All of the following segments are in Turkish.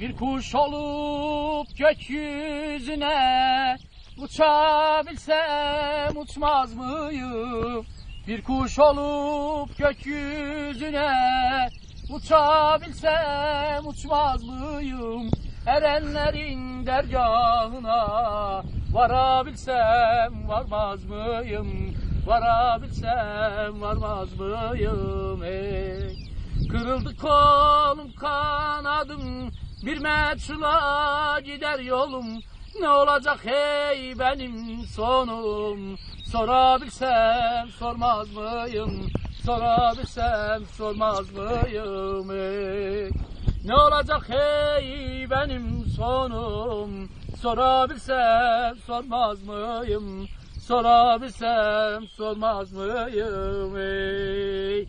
Bir kuş olup gökyüzüne uçabilsem uçmaz mıyım? Bir kuş olup gökyüzüne uçabilsem uçmaz mıyım? Erenlerin dergahına varabilsem varmaz mıyım? Varabilsem varmaz mıyım? Ey. Kırıldı kolum kanadım bir meçhula gider yolum. Ne olacak hey benim sonum? Sorabilsem sormaz mıyım? Sorabilsem sormaz mıyım? Ey ne olacak hey benim sonum? Sorabilsem sormaz mıyım? Sorabilsem sormaz mıyım? Ey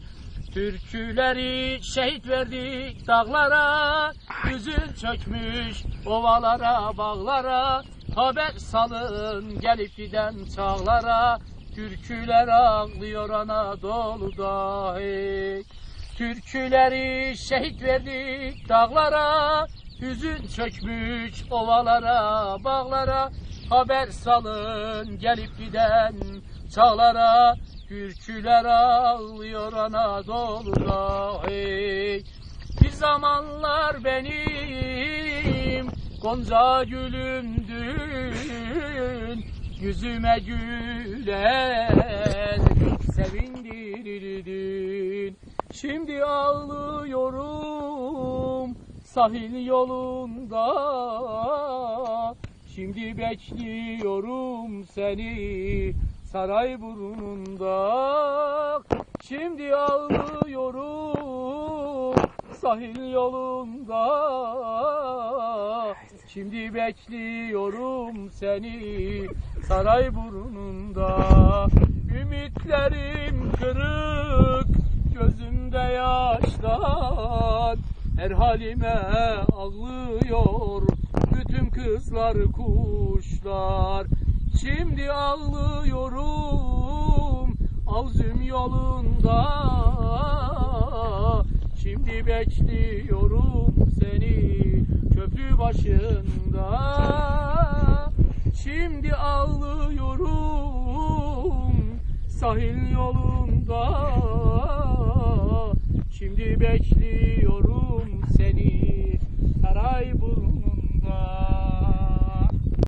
Türküleri şehit verdik dağlara, yüzün çökmüş ovalara, bağlara. Haber salın gelip giden çağlara, türküler ağlıyor Anadolu'da. Hey. Türküleri şehit verdik dağlara, yüzün çökmüş ovalara, bağlara. Haber salın gelip giden çağlara, Türküler ağlıyor Anadolu'da hey. Zamanlar benim. Gonca gülümdün Yüzüme güler Sevindirirdin Şimdi ağlıyorum Sahil yolunda. Şimdi bekliyorum seni saray burnunda Şimdi ağlıyorum sahil yolunda. Şimdi bekliyorum seni saray burnunda. Ümitlerim kırık gözümde yaşlar. Her halime ağlıyor bütün kızlar kuşlar. Şimdi ağlıyorum Avzüm yolunda Şimdi bekliyorum seni köprü başında. Şimdi ağlıyorum sahil yolunda. Şimdi bekliyorum